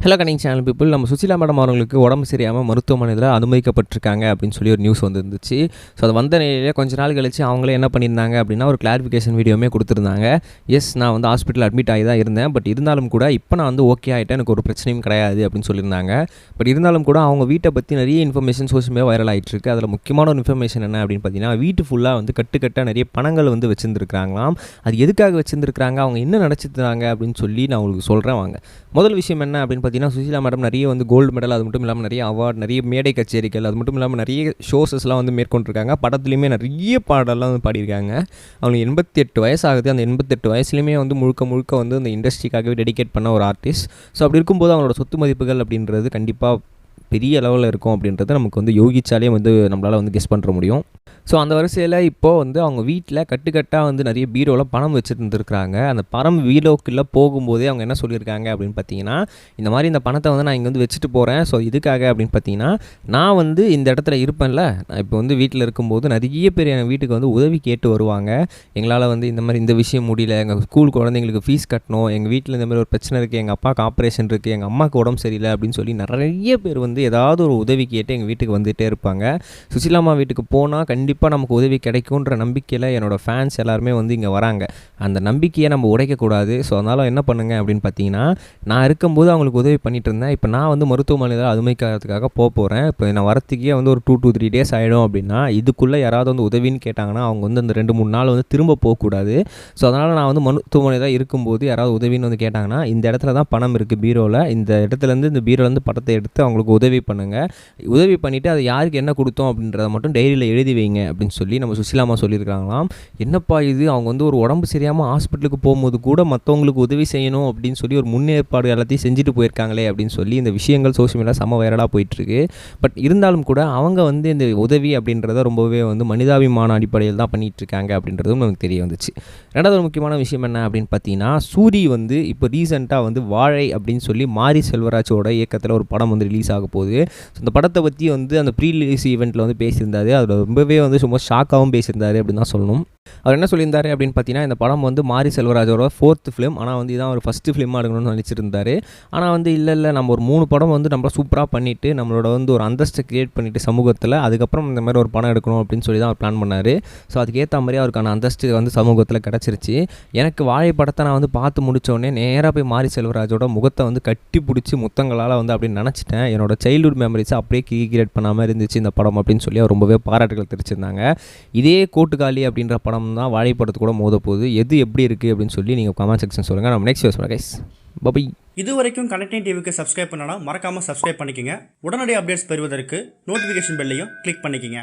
Hello கனிங் channel people நம்ம Susheela madam அவங்களுக்கு உடம்பு சரியாமல் மருத்துவமனையில் அனுமதிக்கப்பட்டிருக்காங்க அப்படின்னு சொல்லி ஒரு நியூஸ் வந்துருந்துச்சு. ஸோ அது வந்த நிலையிலே கொஞ்ச நாள் கழிச்சு அவங்களே என்ன பண்ணியிருந்தாங்க அப்படின்னா ஒரு கிளாரிஃபிகேஷன் வீடியோமே கொடுத்துருந்தாங்க. எஸ் நான் வந்து ஹாஸ்பிட்டல் அட்மிட் ஆகி தான் இருந்தேன். பட் இருந்தாலும் கூட இப்போ நான் வந்து ஓகே ஆகிட்டேன் எனக்கு ஒரு பிரச்சனையும் கிடையாது அப்படின்னு சொல்லியிருந்தாங்க. பட் இருந்தாலும் கூட அவங்க வீட்டை பற்றி நிறைய இன்ஃபர்மேஷன் சோஷியல் மீடியா வைரல் ஆகிட்டு இருக்கு அதில் முக்கியமான ஒரு இன்ஃபர்மேஷன் என்ன அப்படின்னு பார்த்தீங்கன்னா வீட்டு ஃபுல்லாக வந்து கட்டுக்கட்டாக நிறைய பணங்கள் வந்து வச்சுருந்துருக்காங்களாம் அது எதுக்காக வச்சுருந்துருக்காங்க அவங்க என்ன நினச்சிருந்தாங்க அப்படின்னு சொல்லி நான் உங்களுக்கு சொல்கிறேன் வாங்க. முதல் விஷயம் என்ன அப்படின்னு பார்த்தீங்கன்னா சுஷீலா மேடம் நிறைய வந்து கோல்டு மெடல் அது மட்டும் இல்லாமல் நிறைய அவார்ட் நிறைய மேடை கச்சேரிகள் அது மட்டும் இல்லாமல் நிறைய ஷோஸஸ்லாம் வந்து மேற்கொண்டிருக்காங்க. படத்துலையுமே நிறைய பாடலாம் வந்து பாடியிருக்காங்க. அவங்க எண்பத்தி எட்டு வயசு ஆகுது அந்த எண்பத்தெட்டு வயசுலையுமே வந்து முழுக்க முழுக்க வந்து அந்த இண்டஸ்ட்ரிக்காகவே டெடிகேட் பண்ண ஒரு ஆர்டிஸ்ட் ஸோ அப்படி இருக்கும்போது அவங்களோட சொத்து மதிப்புகள் அப்படின்றது கண்டிப்பாக பெரிய அளவில் இருக்கும் அப்படின்றத நமக்கு வந்து யோகிச்சாலே வந்து நம்மளால் வந்து கெஸ் பண்ணுற முடியும். ஸோ அந்த வரிசையில் இப்போது வந்து அவங்க வீட்டில் கட்டுக்கட்டாக வந்து நிறைய பீரோவில் பணம் வச்சுருந்துருக்குறாங்க. அந்த பணம் வீடோக்குள்ளே போகும்போதே அவங்க என்ன சொல்லியிருக்காங்க அப்படின்னு பார்த்தீங்கன்னா இந்த மாதிரி இந்த பணத்தை வந்து நான் இங்கே வந்து வச்சுட்டு போகிறேன் ஸோ இதுக்காக அப்படின்னு பார்த்தீங்கன்னா நான் வந்து இந்த இடத்துல இருப்பேன்ல. நான் இப்போ வந்து வீட்டில் இருக்கும்போது நிறைய பேர் என் வீட்டுக்கு வந்து உதவி கேட்டு வருவாங்க. எங்களால் வந்து இந்த மாதிரி இந்த விஷயம் முடியல. எங்கள் ஸ்கூல் குழந்தைங்களுக்கு ஃபீஸ் கட்டணும். எங்கள் வீட்டில் இந்த மாதிரி ஒரு பிரச்சனை இருக்குது எங்கள் அப்பாவுக்கு ஆப்ரேஷன் இருக்குது எங்கள் அம்மாவுக்கு உடம்பு சரியில்லை அப்படின்னு சொல்லி நிறைய பேர் வந்து வந்து ஏதாவது ஒரு உதவி கேட்டு எங்கள் வீட்டுக்கு வந்துகிட்டே இருப்பாங்க. சுசிலாமா வீட்டுக்கு போனால் கண்டிப்பாக நமக்கு உதவி கிடைக்குன்ற நம்பிக்கையில் என்னோடய ஃபேன்ஸ் எல்லாருமே வந்து இங்கே வராங்க. அந்த நம்பிக்கையை நம்ம உடைக்கக்கூடாது. ஸோ அதனால் என்ன பண்ணுங்கள் அப்படின்னு பார்த்தீங்கன்னா நான் இருக்கும்போது அவங்களுக்கு உதவி பண்ணிட்டு இருந்தேன். இப்போ நான் வந்து மருத்துவமனையில் அதுமைக்காரத்துக்காக போக போகிறேன் இப்போ நான் வரத்துக்கே வந்து ஒரு டூ டூ த்ரீ டேஸ் ஆகிடும் அப்படின்னா இதுக்குள்ளே யாராவது வந்து உதவின்னு கேட்டாங்கன்னா அவங்க வந்து அந்த ரெண்டு மூணு நாள் வந்து திரும்ப போகக்கூடாது. ஸோ அதனால் நான் வந்து மருத்துவமனையில் இருக்கும்போது யாராவது உதவின்னு வந்து கேட்டாங்கன்னா இந்த இடத்துல தான் பணம் இருக்குது பீரோவில் இந்த இடத்துலேருந்து இந்த பீரோலேருந்து படத்தை எடுத்து அவங்களுக்கு உதவி உதவி பண்ணுங்கள் உதவி பண்ணிவிட்டு அதை யாருக்கு என்ன கொடுத்தோம் அப்படின்றத மட்டும் டைரியில் எழுதி வைங்க அப்படின்னு சொல்லி நம்ம சுசிலாமா சொல்லியிருக்காங்களாம் என்னப்பா இது? அவங்க வந்து ஒரு உடம்பு சரியாமல் ஹாஸ்பிட்டலுக்கு போகும்போது கூட மற்றவங்களுக்கு உதவி செய்யணும் அப்படின்னு சொல்லி ஒரு முன்னேற்பாடு எல்லாத்தையும் செஞ்சுட்டு போயிருக்காங்களே அப்படின்னு சொல்லி இந்த விஷயங்கள் சோஷியல் மீடியா செம்ம வைரலாக போயிட்டுருக்கு. பட் இருந்தாலும் கூட அவங்க வந்து இந்த உதவி அப்படின்றத ரொம்பவே வந்து மனிதாபிமான அடிப்படையில் தான் பண்ணிகிட்ருக்காங்க அப்படின்றதும் நமக்கு தெரிய வந்துச்சு. ரெண்டாவது ஒரு முக்கியமான விஷயம் என்ன அப்படின்னு பார்த்தீங்கன்னா சூரி வந்து இப்போ ரீசெண்டாக வந்து வாழை அப்படின்னு சொல்லி மாரி செல்வராஜோட இயக்கத்தில் ஒரு படம் வந்து ரிலீஸ் ஆக போகுது. ஸோ அந்த படத்தை பற்றி வந்து அந்த ப்ரீ ரிலீஸ் ஈவெண்ட்டில் வந்து பேசியிருந்தாரு. அதில் ரொம்பவே வந்து சும்மா ஷாக்காகவும் பேசியிருந்தாரு அப்படின்னு தான் சொல்லணும். அவர் என்ன சொல்லியிருந்தாரு அப்படின்னு பார்த்தீங்கன்னா இந்த படம் வந்து மாரி செல்வராஜோட ஃபோர்த் ஃபிலிம் ஆனால் வந்து இதான் ஒரு ஃபஸ்ட்டு ஃபிலிமாக எடுக்கணும்னு நினச்சிருந்தாரு. ஆனால் வந்து இல்லை இல்லை நம்ம ஒரு மூணு படம் வந்து நம்ம சூப்பராக பண்ணிவிட்டு நம்மளோட வந்து ஒரு அந்தஸ்தை கிரியேட் பண்ணிவிட்டு சமூகத்தில் அதுக்கப்புறம் இந்த மாதிரி ஒரு படம் எடுக்கணும் அப்படின்னு சொல்லி தான் அவர் பிளான் பண்ணார். ஸோ அதுக்கேற்ற மாதிரி அவருக்கான அந்தஸ்து வந்து சமூகத்தில் கிடச்சிருச்சு. எனக்கு வாழை படத்தை நான் வந்து பார்த்து முடித்தோடனே நேராக போய் மாரி செல்வராஜோட முகத்தை வந்து கட்டி பிடிச்சி முத்தங்களால் வந்து அப்படின்னு நினச்சிட்டேன். என்னோட சைல்டுஹுட் மெமரிஸை அப்படியே கிரியேட் பண்ணாமல் இருந்துச்சு இந்த படம் அப்படின்னு சொல்லி அவர் ரொம்பவே பாராட்டுகள் தெரிவிச்சிருந்தாங்க. இதே கோட்டுக்காளி அப்படின்ற படம் தான் வாழைப்படத்து கூட மோத போகுது. எது எப்படி இருக்குது அப்படின்னு சொல்லி நீங்கள் கமெண்ட் செக்ஷன் சொல்லுங்கள் நம்ம நெக்ஸ்ட் யூஸ் கைஸ் பபை இது வரைக்கும் கனெக்டிங் டிவிக்கு சப்ஸ்கிரைப் பண்ணனா மறக்காமல் சப்ஸ்கிரைப் பண்ணிக்கங்க. உடனடி அப்டேட்ஸ் பெறுவதற்கு நோட்டிஃபிகேஷன் பெல்லையும் கிளிக் பண்ணிக்கங்க.